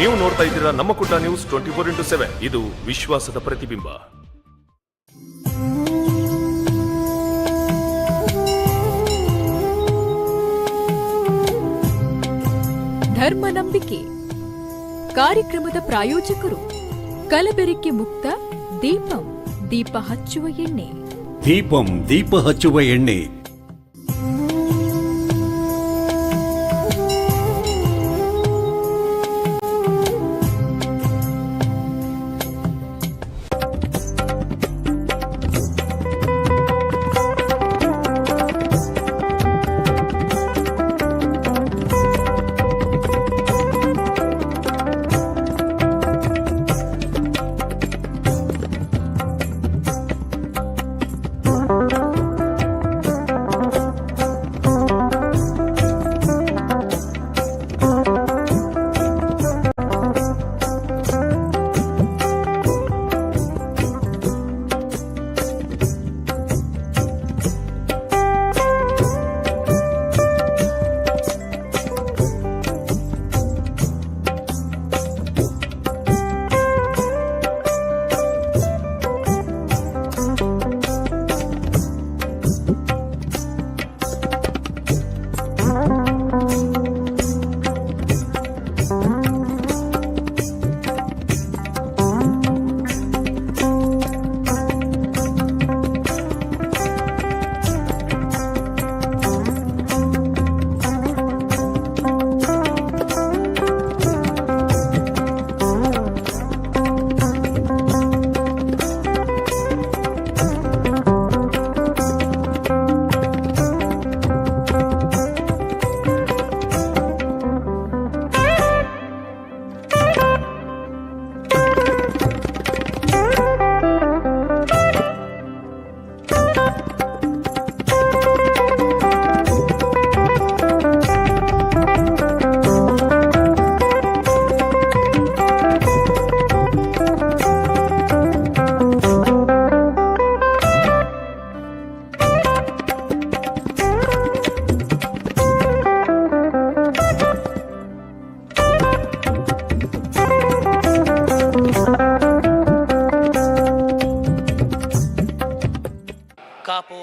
ನೀವು ನೋಡ್ತಾ ಇದ್ದೀರಾ ನಮ್ಮ ಕುಟ್ಟ news twenty four into seven ಇದು ವಿಶ್ವಾಸದ ಪ್ರತಿಬಿಂಬ ಧರ್ಮ ನಂಬಿಕೆ ಕಾರ್ಯಕ್ರಮದ ಪ್ರಾಯೋಜಕರು ಕಲಬೆರಕೆ ಮುಕ್ತ ದೀಪಂ ದೀಪ ಹಚ್ಚುವ ಎಣ್ಣೆ ದೀಪಂ ದೀಪ ಹಚ್ಚುವ ಎಣ್ಣೆ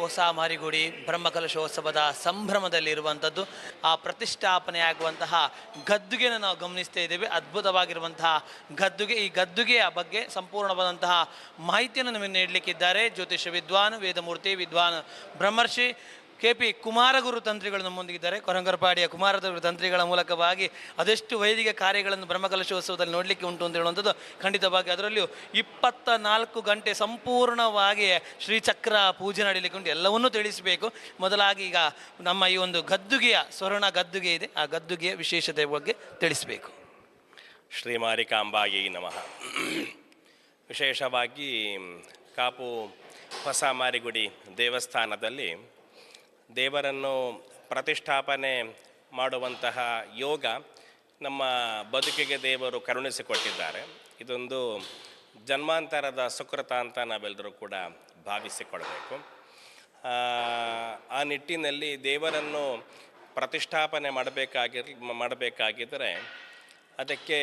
ಹೊಸ ಮಾರಿಗುಡಿ ಬ್ರಹ್ಮಕಲಶೋತ್ಸವದ ಸಂಭ್ರಮದಲ್ಲಿರುವಂಥದ್ದು, ಆ ಪ್ರತಿಷ್ಠಾಪನೆಯಾಗುವಂತಹ ಗದ್ದುಗೆಯನ್ನು ನಾವು ಗಮನಿಸ್ತಾ ಇದ್ದೇವೆ. ಅದ್ಭುತವಾಗಿರುವಂತಹ ಗದ್ದುಗೆ, ಈ ಗದ್ದುಗೆಯ ಬಗ್ಗೆ ಸಂಪೂರ್ಣವಾದಂತಹ ಮಾಹಿತಿಯನ್ನು ನಮಗೆ ನೀಡಲಿಕ್ಕಿದ್ದಾರೆ. ಜ್ಯೋತಿಷ ವಿದ್ವಾನ್, ವೇದಮೂರ್ತಿ, ವಿದ್ವಾನ್ ಬ್ರಹ್ಮರ್ಷಿ ಕೆ ಪಿ ಕುಮಾರಗುರು ತಂತ್ರಿಗಳು ನಮ್ಮೊಂದಿಗಿದ್ದಾರೆ ಕೊರಂಗರಪಾಡಿಯ ಕುಮಾರಗುರು ತಂತ್ರಿಗಳ ಮೂಲಕವಾಗಿ ಅದೆಷ್ಟು ವೈದಿಕ ಕಾರ್ಯಗಳನ್ನು ಬ್ರಹ್ಮಕಲಶೋತ್ಸವದಲ್ಲಿ ನೋಡಲಿಕ್ಕೆ ಉಂಟು ಅಂತ ಹೇಳುವಂಥದ್ದು ಖಂಡಿತವಾಗಿ. ಅದರಲ್ಲಿಯೂ ಇಪ್ಪತ್ತ ನಾಲ್ಕು ಗಂಟೆ ಸಂಪೂರ್ಣವಾಗಿ ಶ್ರೀಚಕ್ರ ಪೂಜೆ ನಡೀಲಿಕ್ಕೆ ಉಂಟು. ಎಲ್ಲವನ್ನೂ ತಿಳಿಸಬೇಕು. ಮೊದಲಾಗಿ ಈಗ ನಮ್ಮ ಈ ಒಂದು ಗದ್ದುಗೆಯ, ಸ್ವರ್ಣ ಗದ್ದುಗೆ ಇದೆ. ಆ ಗದ್ದುಗೆಯ ವಿಶೇಷತೆ ಬಗ್ಗೆ ತಿಳಿಸಬೇಕು. ಶ್ರೀ ಶ್ರೀಮಾರಿಕಾಂಬಾಯಿ ನಮಃ. ವಿಶೇಷವಾಗಿ ಕಾಪು ಹೊಸ ಮಾರಿಗುಡಿ ದೇವಸ್ಥಾನದಲ್ಲಿ ದೇವರನ್ನು ಪ್ರತಿಷ್ಠಾಪನೆ ಮಾಡುವಂತಹ ಯೋಗ ನಮ್ಮ ಬದುಕಿಗೆ ದೇವರು ಕರುಣಿಸಿಕೊಟ್ಟಿದ್ದಾರೆ. ಇದೊಂದು ಜನ್ಮಾಂತರದ ಸುಕೃತ ಅಂತ ನಾವೆಲ್ಲರೂ ಕೂಡ ಭಾವಿಸಿಕೊಳ್ಬೇಕು. ಆ, ನಿಟ್ಟಿನಲ್ಲಿ ದೇವರನ್ನು ಪ್ರತಿಷ್ಠಾಪನೆ ಮಾಡಬೇಕಾಗಿ ಮಾಡಬೇಕಾಗಿದ್ದರೆ ಅದಕ್ಕೆ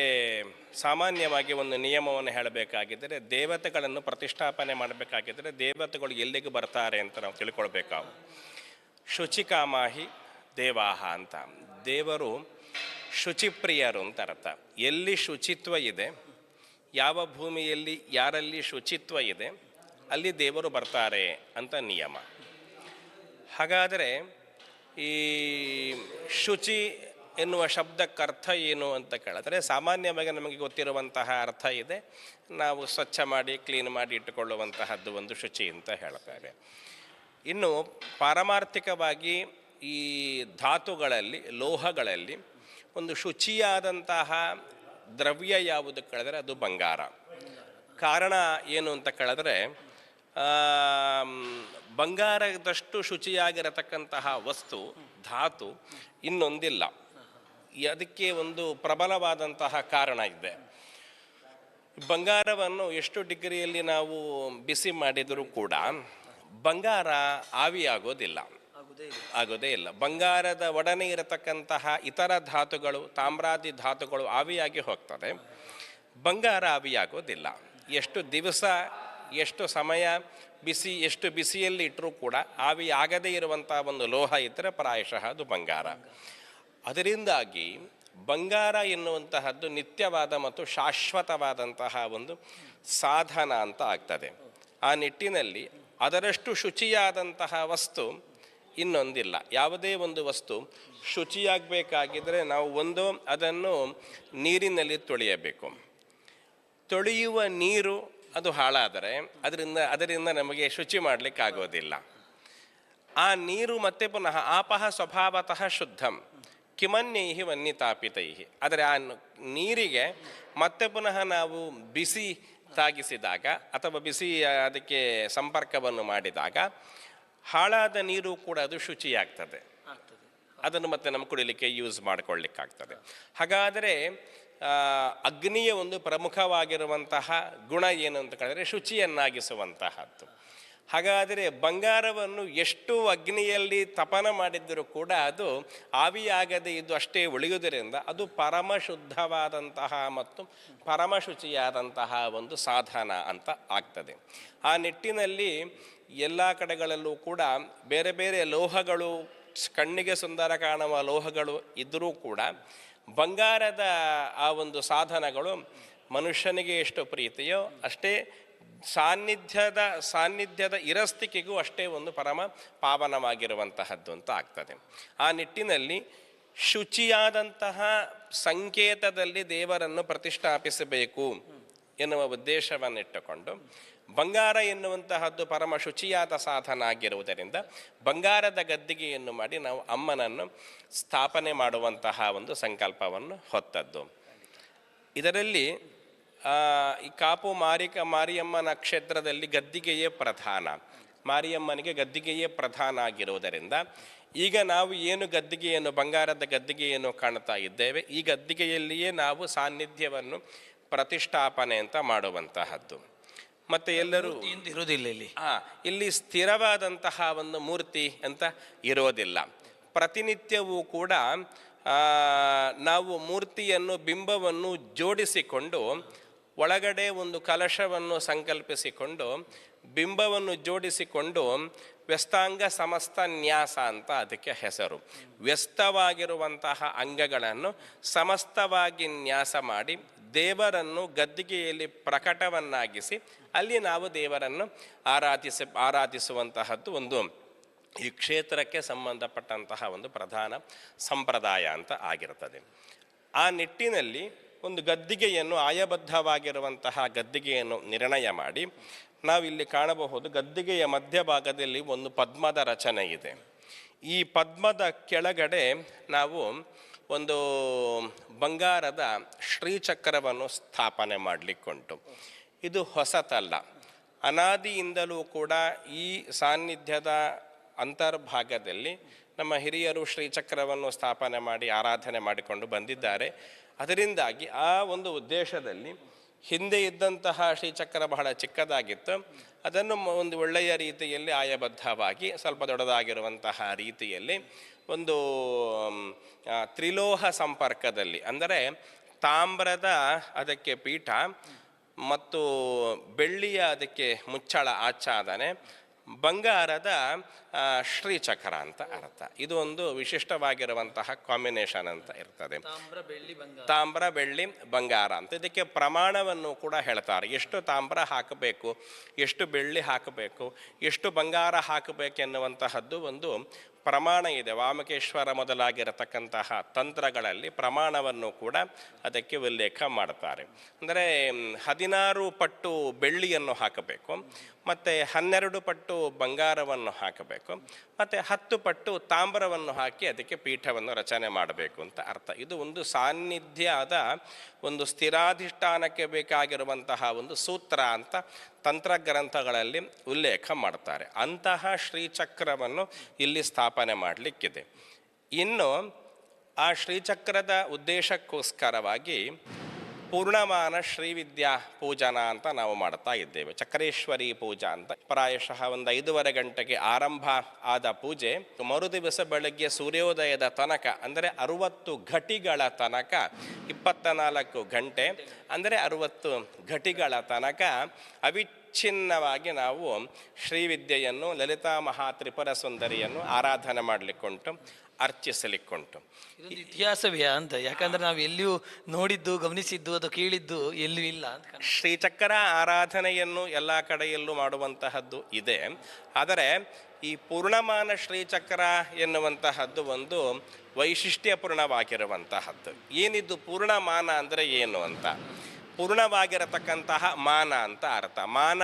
ಸಾಮಾನ್ಯವಾಗಿ ಒಂದು ನಿಯಮವನ್ನು ಹೇಳಬೇಕಾಗಿದ್ದರೆ ದೇವತೆಗಳನ್ನು ಪ್ರತಿಷ್ಠಾಪನೆ ಮಾಡಬೇಕಾಗಿದ್ದರೆ ದೇವತೆಗಳು ಎಲ್ಲಿಗೆ ಬರ್ತಾರೆ ಅಂತ ನಾವು ತಿಳ್ಕೊಳ್ಬೇಕಾವು ಶುಚಿಕಾಮಾಹಿ ದೇವಾಹ ಅಂತ. ದೇವರು ಶುಚಿಪ್ರಿಯರು ಅಂತ ಅರ್ಥ. ಎಲ್ಲಿ ಶುಚಿತ್ವ ಇದೆ, ಯಾವ ಭೂಮಿಯಲ್ಲಿ, ಯಾರಲ್ಲಿ ಶುಚಿತ್ವ ಇದೆ, ಅಲ್ಲಿ ದೇವರು ಬರ್ತಾರೆ ಅಂತ ನಿಯಮ. ಹಾಗಾದರೆ ಈ ಶುಚಿ ಎನ್ನುವ ಶಬ್ದಕ್ಕರ್ಥ ಏನು ಅಂತ ಕೇಳಿದ್ರೆ, ಸಾಮಾನ್ಯವಾಗಿ ನಮಗೆ ಗೊತ್ತಿರುವಂತಹ ಅರ್ಥ ಇದೆ, ನಾವು ಸ್ವಚ್ಛ ಮಾಡಿ, ಕ್ಲೀನ್ ಮಾಡಿ ಇಟ್ಟುಕೊಳ್ಳುವಂತಹದ್ದು ಒಂದು ಶುಚಿ ಅಂತ ಹೇಳ್ತಾರೆ. ಇನ್ನು ಪಾರಮಾರ್ಥಿಕವಾಗಿ ಈ ಧಾತುಗಳಲ್ಲಿ, ಲೋಹಗಳಲ್ಲಿ ಒಂದು ಶುಚಿಯಾದಂತಹ ದ್ರವ್ಯ ಯಾವುದು ಕಳೆದರೆ ಅದು ಬಂಗಾರ. ಕಾರಣ ಏನು ಅಂತ ಕೇಳಿದ್ರೆ ಬಂಗಾರದಷ್ಟು ಶುಚಿಯಾಗಿರತಕ್ಕಂತಹ ವಸ್ತು, ಧಾತು ಇನ್ನೊಂದಿಲ್ಲ. ಅದಕ್ಕೆ ಒಂದು ಪ್ರಬಲವಾದಂತಹ ಕಾರಣ ಇದೆ. ಬಂಗಾರವನ್ನು ಎಷ್ಟು ಡಿಗ್ರಿಯಲ್ಲಿ ನಾವು ಬಿಸಿ ಮಾಡಿದರೂ ಕೂಡ ಬಂಗಾರ ಆವಿಯಾಗೋದಿಲ್ಲ. ಆಗೋದೇ ಇಲ್ಲ. ಬಂಗಾರದ ಒಡನೆ ಇರತಕ್ಕಂತಹ ಇತರ ಧಾತುಗಳು ತಾಮ್ರಾದಿ ಧಾತುಗಳು ಆವಿಯಾಗಿ ಹೋಗ್ತದೆ. ಬಂಗಾರ ಆವಿಯಾಗೋದಿಲ್ಲ. ಎಷ್ಟು ದಿವಸ ಎಷ್ಟು ಸಮಯ ಬಿಸಿ ಎಷ್ಟು ಬಿಸಿಯಲ್ಲಿ ಇಟ್ಟರೂ ಕೂಡ ಆವಿ ಆಗದೇ ಇರುವಂಥ ಒಂದು ಲೋಹ ಇದ್ದರೆ ಪ್ರಾಯಶಃ ಅದು ಬಂಗಾರ. ಅದರಿಂದಾಗಿ ಬಂಗಾರ ಎನ್ನುವಂತಹದ್ದು ನಿತ್ಯವಾದ ಮತ್ತು ಶಾಶ್ವತವಾದಂತಹ ಒಂದು ಸಾಧನ ಅಂತ ಆಗ್ತದೆ. ಆ ನಿಟ್ಟಿನಲ್ಲಿ ಅದರಷ್ಟು ಶುಚಿಯಾದಂತಹ ವಸ್ತು ಇನ್ನೊಂದಿಲ್ಲ. ಯಾವುದೇ ಒಂದು ವಸ್ತು ಶುಚಿಯಾಗಬೇಕಾಗಿದ್ದರೆ ನಾವು ಒಂದು ಅದನ್ನು ನೀರಿನಲ್ಲಿ ತೊಳೆಯಬೇಕು. ತೊಳೆಯುವ ನೀರು ಅದು ಹಾಳಾದರೆ ಅದರಿಂದ ಅದರಿಂದ ನಮಗೆ ಶುಚಿ ಮಾಡಲಿಕ್ಕೆ ಆಗೋದಿಲ್ಲ. ಆ ನೀರು ಮತ್ತೆ ಪುನಃ ಆಪಹ ಸ್ವಭಾವತಃ ಶುದ್ಧಂ. ಕಿಮನ್ಯೈಹಿ ವನ್ನಿತಾಪಿತೈಹಿ. ಆದರೆ ಆ ನೀರಿಗೆ ಮತ್ತೆ ಪುನಃ ನಾವು ಬಿಸಿ ತಾಗಿಸಿದಾಗ ಅಥವಾ ಬಿಸಿ ಅದಕ್ಕೆ ಸಂಪರ್ಕವನ್ನು ಮಾಡಿದಾಗ ಹಾಳಾದ ನೀರು ಕೂಡ ಅದು ಶುಚಿಯಾಗ್ತದೆ. ಅದನ್ನು ಮತ್ತೆ ನಮ್ಮ ಕುಡಿಲಿಕ್ಕೆ ಯೂಸ್ ಮಾಡಿಕೊಳ್ಳಿಕ್ಕಾಗ್ತದೆ. ಹಾಗಾದರೆ ಅಗ್ನಿಯ ಒಂದು ಪ್ರಮುಖವಾಗಿರುವಂತಹ ಗುಣ ಏನು ಅಂತ ಕೇಳಿದ್ರೆ ಶುಚಿಯನ್ನಾಗಿಸುವಂತಹದ್ದು. ಹಾಗಾದರೆ ಬಂಗಾರವನ್ನು ಎಷ್ಟು ಅಗ್ನಿಯಲ್ಲಿ ತಪನ ಮಾಡಿದ್ದರೂ ಕೂಡ ಅದು ಆವಿಯಾಗದೆ ಇದು ಅಷ್ಟೇ ಉಳಿಯುವುದರಿಂದ ಅದು ಪರಮ ಶುದ್ಧವಾದಂತಹ ಮತ್ತು ಪರಮ ಶುಚಿಯಾದಂತಹ ಒಂದು ಸಾಧನ ಅಂತ ಆಗ್ತದೆ. ಆ ನಿಟ್ಟಿನಲ್ಲಿ ಎಲ್ಲ ಕಡೆಗಳಲ್ಲೂ ಕೂಡ ಬೇರೆ ಬೇರೆ ಲೋಹಗಳು, ಕಣ್ಣಿಗೆ ಸುಂದರ ಕಾಣುವ ಲೋಹಗಳು ಇದ್ದರೂ ಕೂಡ ಬಂಗಾರದ ಆ ಒಂದು ಸಾಧನಗಳು ಮನುಷ್ಯನಿಗೆ ಎಷ್ಟು ಪ್ರೀತಿಯೋ ಅಷ್ಟೇ ಸಾನ್ನಿಧ್ಯದ ಸಾನ್ನಿಧ್ಯದ ಇರಸ್ತಿಕೆಗೂ ಅಷ್ಟೇ ಒಂದು ಪರಮ ಪಾವನವಾಗಿರುವಂತಹದ್ದು ಅಂತ ಆಗ್ತದೆ. ಆ ನಿಟ್ಟಿನಲ್ಲಿ ಶುಚಿಯಾದಂತಹ ಸಂಕೇತದಲ್ಲಿ ದೇವರನ್ನು ಪ್ರತಿಷ್ಠಾಪಿಸಬೇಕು ಎನ್ನುವ ಉದ್ದೇಶವನ್ನಿಟ್ಟುಕೊಂಡು ಬಂಗಾರ ಎನ್ನುವಂತಹದ್ದು ಪರಮ ಶುಚಿಯಾದ ಸಾಧನ ಆಗಿರುವುದರಿಂದ ಬಂಗಾರದ ಗದ್ದಿಗೆಯನ್ನು ಮಾಡಿ ನಾವು ಅಮ್ಮನನ್ನು ಸ್ಥಾಪನೆ ಮಾಡುವಂತಹ ಒಂದು ಸಂಕಲ್ಪವನ್ನು ಹೊತ್ತದ್ದು. ಇದರಲ್ಲಿ ಈ ಕಾಪು ಮಾರಿಕ ಮಾರಿಯಮ್ಮನ ನಕ್ಷತ್ರದಲ್ಲಿ ಗದ್ದಿಗೆಯೇ ಪ್ರಧಾನ. ಮಾರಿಯಮ್ಮನಿಗೆ ಗದ್ದಿಗೆಯೇ ಪ್ರಧಾನ ಆಗಿರುವುದರಿಂದ ಈಗ ನಾವು ಏನು ಗದ್ದಿಗೆಯನ್ನು ಬಂಗಾರದ ಗದ್ದಿಗೆಯನ್ನು ಕಾಣ್ತಾ ಇದ್ದೇವೆ ಈ ಗದ್ದಿಗೆಯಲ್ಲಿಯೇ ನಾವು ಸಾನ್ನಿಧ್ಯವನ್ನು ಪ್ರತಿಷ್ಠಾಪನೆ ಅಂತ ಮಾಡುವಂತಹದ್ದು. ಮತ್ತು ಎಲ್ಲರೂ ಇರೋದಿಲ್ಲ ಇರುವುದಿಲ್ಲ ಇಲ್ಲಿ. ಹಾ ಇಲ್ಲಿ ಸ್ಥಿರವಾದಂತಹ ಒಂದು ಮೂರ್ತಿ ಅಂತ ಇರೋದಿಲ್ಲ ಪ್ರತಿನಿತ್ಯವೂ ಕೂಡ ನಾವು ಮೂರ್ತಿಯನ್ನು ಬಿಂಬವನ್ನು ಜೋಡಿಸಿಕೊಂಡು ಒಳಗಡೆ ಒಂದು ಕಲಶವನ್ನು ಸಂಕಲ್ಪಿಸಿಕೊಂಡು, ಬಿಂಬವನ್ನು ಜೋಡಿಸಿಕೊಂಡು ವ್ಯಸ್ತಾಂಗ ಸಮಸ್ತ ನ್ಯಾಸ ಅಂತ ಅದಕ್ಕೆ ಹೆಸರು. ವ್ಯಸ್ತವಾಗಿರುವಂತಹ ಅಂಗಗಳನ್ನು ಸಮಸ್ತವಾಗಿ ನ್ಯಾಸ ಮಾಡಿ ದೇವರನ್ನು ಗದ್ದಿಗೆಯಲ್ಲಿ ಪ್ರಕಟವನ್ನಾಗಿಸಿ ಅಲ್ಲಿ ನಾವು ದೇವರನ್ನು ಆರಾಧಿಸ, ಆರಾಧಿಸುವಂತಹದ್ದು ಒಂದು ಈ ಕ್ಷೇತ್ರಕ್ಕೆ ಸಂಬಂಧಪಟ್ಟಂತಹ ಒಂದು ಪ್ರಧಾನ ಸಂಪ್ರದಾಯ ಅಂತ ಆಗಿರ್ತದೆ ಆ ನಿಟ್ಟಿನಲ್ಲಿ ಒಂದು ಗದ್ದಿಗೆಯನ್ನು ಆಯಬದ್ಧವಾಗಿರುವಂತಹ ಗದ್ದಿಗೆಯನ್ನು ನಿರ್ಣಯ ಮಾಡಿ ನಾವಿಲ್ಲಿ ಕಾಣಬಹುದು ಗದ್ದಿಗೆಯ ಮಧ್ಯಭಾಗದಲ್ಲಿ ಒಂದು ಪದ್ಮದ ರಚನೆ ಇದೆ. ಈ ಪದ್ಮದ ಕೆಳಗಡೆ ನಾವು ಒಂದು ಬಂಗಾರದ ಶ್ರೀಚಕ್ರವನ್ನು ಸ್ಥಾಪನೆ ಮಾಡಲಿಕ್ಕುಂಟು. ಇದು ಹೊಸತಲ್ಲ. ಅನಾದಿಯಿಂದಲೂ ಕೂಡ ಈ ಸಾನ್ನಿಧ್ಯದ ಅಂತರ್ಭಾಗದಲ್ಲಿ ನಮ್ಮ ಹಿರಿಯರು ಶ್ರೀಚಕ್ರವನ್ನು ಸ್ಥಾಪನೆ ಮಾಡಿ ಆರಾಧನೆ ಮಾಡಿಕೊಂಡು ಬಂದಿದ್ದಾರೆ. ಅದರಿಂದಾಗಿ ಆ ಒಂದು ಉದ್ದೇಶದಲ್ಲಿ ಹಿಂದೆ ಇದ್ದಂತಹ ಶ್ರೀಚಕ್ರ ಬಹಳ ಚಿಕ್ಕದಾಗಿತ್ತು. ಅದನ್ನು ಒಂದು ಒಳ್ಳೆಯ ರೀತಿಯಲ್ಲಿ ಆಯಬದ್ಧವಾಗಿ, ಸ್ವಲ್ಪ ದೊಡ್ಡದಾಗಿರುವಂತಹ ರೀತಿಯಲ್ಲಿ ಒಂದು ತ್ರಿಲೋಹ ಸಂಪರ್ಕದಲ್ಲಿ, ಅಂದರೆ ತಾಮ್ರದ ಅದಕ್ಕೆ ಪೀಠ ಮತ್ತು ಬೆಳ್ಳಿಯ ಅದಕ್ಕೆ ಮುಚ್ಚಳ ಆಚ್ಛಾದನೆ ಬಂಗಾರದ ಶ್ರೀಚಕ್ರ ಅಂತ ಅರ್ಥ. ಇದು ಒಂದು ವಿಶಿಷ್ಟವಾಗಿರುವಂತಹ ಕಾಂಬಿನೇಷನ್ ಅಂತ ಇರ್ತದೆ. ತಾಮ್ರ ಬೆಳ್ಳಿ ಬಂಗಾರ. ಅಂತ. ಇದಕ್ಕೆ ಪ್ರಮಾಣವನ್ನು ಕೂಡ ಹೇಳ್ತಾರೆ. ಎಷ್ಟು ತಾಮ್ರ ಹಾಕಬೇಕು ಎಷ್ಟು ಬೆಳ್ಳಿ ಹಾಕಬೇಕು ಎಷ್ಟು ಬಂಗಾರ ಹಾಕಬೇಕೆನ್ನುವಂತಹದ್ದು ಒಂದು ಪ್ರಮಾಣ ಇದೆ. ವಾಮಕೇಶ್ವರ ಮೊದಲಾಗಿರತಕ್ಕಂತಹ ತಂತ್ರಗಳಲ್ಲಿ ಪ್ರಮಾಣವನ್ನು ಕೂಡ ಅದಕ್ಕೆ ಉಲ್ಲೇಖ ಮಾಡ್ತಾರೆ. ಅಂದರೆ ಹದಿನಾರು ಪಟ್ಟು ಬೆಳ್ಳಿಯನ್ನು ಹಾಕಬೇಕು, ಮತ್ತು ಹನ್ನೆರಡು ಪಟ್ಟು ಬಂಗಾರವನ್ನು ಹಾಕಬೇಕು, ಮತ್ತು ಹತ್ತು ಪಟ್ಟು ತಾಮ್ರವನ್ನು ಹಾಕಿ ಅದಕ್ಕೆ ಪೀಠವನ್ನು ರಚನೆ ಮಾಡಬೇಕು ಅಂತ ಅರ್ಥ. ಇದು ಒಂದು ಸಾನ್ನಿಧ್ಯದ ಒಂದು ಸ್ಥಿರಾಧಿಷ್ಠಾನಕ್ಕೆ ಬೇಕಾಗಿರುವಂತಹ ಒಂದು ಸೂತ್ರ ಅಂತ ತಂತ್ರಗ್ರಂಥಗಳಲ್ಲಿ ಉಲ್ಲೇಖ ಮಾಡ್ತಾರೆ ಅಂತಹ ಶ್ರೀಚಕ್ರವನ್ನು ಇಲ್ಲಿ ಸ್ಥಾಪನೆ ಮಾಡಲಿಕ್ಕಿದೆ. ಇನ್ನು ಆ ಶ್ರೀಚಕ್ರದ ಉದ್ದೇಶಕ್ಕೋಸ್ಕರವಾಗಿ ಪೂರ್ಣಮಾನ ಶ್ರೀವಿದ್ಯಾ ಪೂಜನ ಅಂತ ನಾವು ಮಾಡ್ತಾ ಇದ್ದೇವೆ. ಚಕ್ರೇಶ್ವರಿ ಪೂಜಾ ಅಂತ. ಪ್ರಾಯಶಃ ಒಂದು ಐದೂವರೆ ಗಂಟೆಗೆ ಆರಂಭ ಆದ ಪೂಜೆ, ಮರುದಿವಸ ಬೆಳಗ್ಗೆ ಸೂರ್ಯೋದಯದ ತನಕ, ಅಂದರೆ ಅರುವತ್ತು ಘಟಿಗಳ ತನಕ ಇಪ್ಪತ್ತ ನಾಲ್ಕು ಗಂಟೆ, ಅಂದರೆ ಅರುವತ್ತು ಘಟಿಗಳ ತನಕ ಅವಿಚ್ಛಿನ್ನವಾಗಿ ನಾವು ಶ್ರೀವಿದ್ಯೆಯನ್ನು ಲಲಿತಾ ಮಹಾ ತ್ರಿಪುರ ಸುಂದರಿಯನ್ನು ಆರಾಧನೆ ಮಾಡಲಿಕ್ಕುಂಟು. ಅರ್ಚಿಸಲಿಕ್ಕುಂಟು ಇದೊಂದು ಇತಿಹಾಸವೇ ಅಂತ. ಯಾಕಂದ್ರೆ ನಾವು ಎಲ್ಲಿಯೂ ನೋಡಿದ್ದು ಗಮನಿಸಿದ್ದು ಅದು ಕೇಳಿದ್ದು ಎಲ್ಲೂ ಇಲ್ಲ ಅಂತ. ಶ್ರೀಚಕ್ರ ಆರಾಧನೆಯನ್ನು ಎಲ್ಲ ಕಡೆಯಲ್ಲೂ ಮಾಡುವಂತಹದ್ದು ಇದೆ. ಆದರೆ ಈ ಪೂರ್ಣಮಾನ ಶ್ರೀಚಕ್ರ ಎನ್ನುವಂತಹದ್ದು ಒಂದು ವೈಶಿಷ್ಟ್ಯಪೂರ್ಣವಾಗಿರುವಂತಹದ್ದು. ಏನಿದ್ದು ಪೂರ್ಣಮಾನ ಅಂದರೆ ಏನು ಅಂತ? ಪೂರ್ಣವಾಗಿರತಕ್ಕಂತಹ ಮಾನ ಅಂತ ಅರ್ಥ. ಮಾನ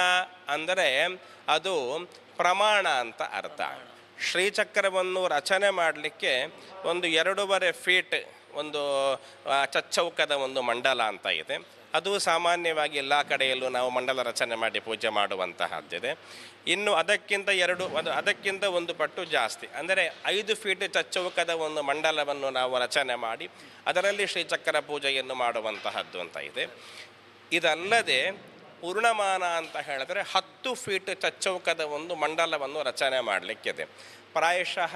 ಅಂದರೆ ಅದು ಪ್ರಮಾಣ ಅಂತ ಅರ್ಥ. ಶ್ರೀಚಕ್ರವನ್ನು ರಚನೆ ಮಾಡಲಿಕ್ಕೆ ಒಂದು ಎರಡೂವರೆ ಫೀಟ್ ಒಂದು ಚಚ್ಚೌಕದ ಒಂದು ಮಂಡಲ ಅಂತ ಇದೆ. ಅದು ಸಾಮಾನ್ಯವಾಗಿ ಎಲ್ಲ ಕಡೆಯಲ್ಲೂ ನಾವು ಮಂಡಲ ರಚನೆ ಮಾಡಿ ಪೂಜೆ ಮಾಡುವಂತಹದ್ದಿದೆ. ಇನ್ನು ಅದಕ್ಕಿಂತ ಎರಡು, ಅದು ಅದಕ್ಕಿಂತ ಒಂದು ಪಟ್ಟು ಜಾಸ್ತಿ. ಅಂದರೆ ಐದು ಫೀಟ್ ಚಚ್ಚೌಕದ ಒಂದು ಮಂಡಲವನ್ನು ನಾವು ರಚನೆ ಮಾಡಿ, ಅದರಲ್ಲಿ ಶ್ರೀಚಕ್ರ ಪೂಜೆಯನ್ನು ಮಾಡುವಂತಹದ್ದು ಅಂತ ಇದೆ. ಇದಲ್ಲದೆ ಪೂರ್ಣಮಾನ ಅಂತ ಹೇಳಿದ್ರೆ ಹತ್ತು ಫೀಟ್ ಚಚ್ಚೌಕದ ಒಂದು ಮಂಡಲವನ್ನು ರಚನೆ ಮಾಡಲಿಕ್ಕಿದೆ. ಪ್ರಾಯಶಃ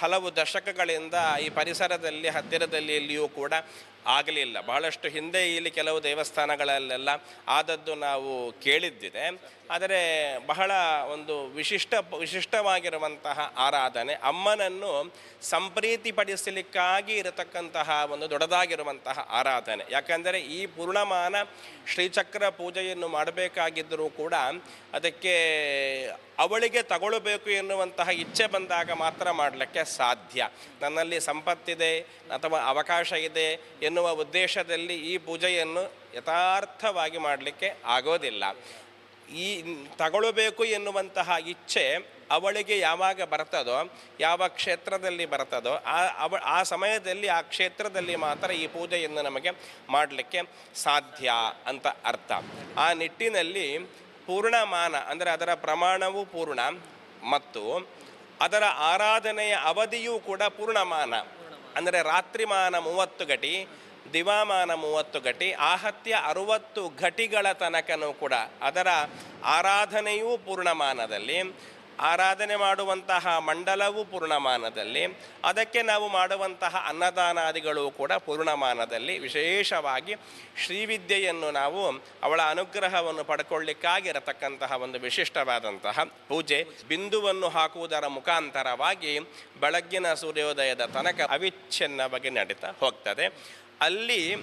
ಹಲವು ದಶಕಗಳಿಂದ ಈ ಪರಿಸರದಲ್ಲಿ, ಹತ್ತಿರದಲ್ಲಿ ಎಲ್ಲಿಯೂ ಕೂಡ ಆಗಲಿಲ್ಲ ಬಹಳಷ್ಟು ಹಿಂದೆ ಇಲ್ಲಿ ಕೆಲವು ದೇವಸ್ಥಾನಗಳಲ್ಲೆಲ್ಲ ಆದದ್ದು ನಾವು ಕೇಳಿದ್ದಿದೆ. ಆದರೆ ಬಹಳ ಒಂದು ವಿಶಿಷ್ಟ, ವಿಶಿಷ್ಟವಾಗಿರುವಂತಹ ಆರಾಧನೆ, ಅಮ್ಮನನ್ನು ಸಂಪ್ರೀತಿಪಡಿಸಲಿಕ್ಕಾಗಿ ಇರತಕ್ಕಂತಹ ಒಂದು ದೊಡ್ಡದಾಗಿರುವಂತಹ ಆರಾಧನೆ. ಯಾಕಂದರೆ ಈ ಪೂರ್ಣಮಾನ ಶ್ರೀಚಕ್ರ ಪೂಜೆಯನ್ನು ಮಾಡಬೇಕಾಗಿದ್ದರೂ ಕೂಡ ಅದಕ್ಕೆ ಅವಳಿಗೆ ತಗೊಳ್ಬೇಕು ಎನ್ನುವಂತಹ ಇಚ್ಛೆ ಬಂದಾಗ ಮಾತ್ರ ಮಾಡಲಿಕ್ಕೆ ಸಾಧ್ಯ. ನನ್ನಲ್ಲಿ ಸಂಪತ್ತಿದೆ, ಅಥವಾ ಅವಕಾಶ ಇದೆ ಎನ್ನುವ ಉದ್ದೇಶದಲ್ಲಿ ಈ ಪೂಜೆಯನ್ನು ಯಥಾರ್ಥವಾಗಿ ಮಾಡಲಿಕ್ಕೆ ಆಗೋದಿಲ್ಲ. ಈ ತಗೊಳ್ಬೇಕು ಎನ್ನುವಂತಹ ಇಚ್ಛೆ ಅವಳಿಗೆ ಯಾವಾಗ ಬರ್ತದೋ, ಯಾವ ಕ್ಷೇತ್ರದಲ್ಲಿ ಬರ್ತದೋ, ಆ ಆ ಸಮಯದಲ್ಲಿ ಆ ಕ್ಷೇತ್ರದಲ್ಲಿ ಮಾತ್ರ ಈ ಪೂಜೆಯನ್ನು ನಮಗೆ ಮಾಡಲಿಕ್ಕೆ ಸಾಧ್ಯ ಅಂತ ಅರ್ಥ. ಆ ನಿಟ್ಟಿನಲ್ಲಿ ಪೂರ್ಣಮಾನ, ಅಂದರೆ ಅದರ ಪ್ರಮಾಣವೂ ಪೂರ್ಣ, ಮತ್ತು ಅದರ ಆರಾಧನೆಯ ಅವಧಿಯೂ ಕೂಡ ಪೂರ್ಣಮಾನ. ಅಂದರೆ ರಾತ್ರಿಮಾನ ಮೂವತ್ತು ಗಟಿ ದಿವಾಮಾನ ಮೂವತ್ತು ಗಟಿ, ಆಹತ್ಯ ಅರುವತ್ತು ಘಟಿಗಳ ತನಕನೂ ಕೂಡ ಅದರ ಆರಾಧನೆಯೂ ಪೂರ್ಣಮಾನದಲ್ಲಿ. ಆರಾಧನೆ ಮಾಡುವಂತಹ ಮಂಡಲವು ಪೂರ್ಣಮಾನದಲ್ಲಿ, ಅದಕ್ಕೆ ನಾವು ಮಾಡುವಂತಹ ಅನ್ನದಾನಾದಿಗಳು ಕೂಡ ಪೂರ್ಣಮಾನದಲ್ಲಿ. ವಿಶೇಷವಾಗಿ ಶ್ರೀವಿದ್ಯೆಯನ್ನು ನಾವು ಅವಳ ಅನುಗ್ರಹವನ್ನು ಪಡ್ಕೊಳ್ಳಿಕ್ಕಾಗಿರತಕ್ಕಂತಹ ಒಂದು ವಿಶಿಷ್ಟವಾದಂತಹ ಪೂಜೆ. ಬಿಂದುವನ್ನು ಹಾಕುವುದರ ಮುಖಾಂತರವಾಗಿ ಬೆಳಗ್ಗಿನ ಸೂರ್ಯೋದಯದ ತನಕ ಅವಿಚ್ಛಿನ್ನವಾಗಿ ನಡೀತಾ ಹೋಗ್ತದೆ. ಅಲ್ಲಿ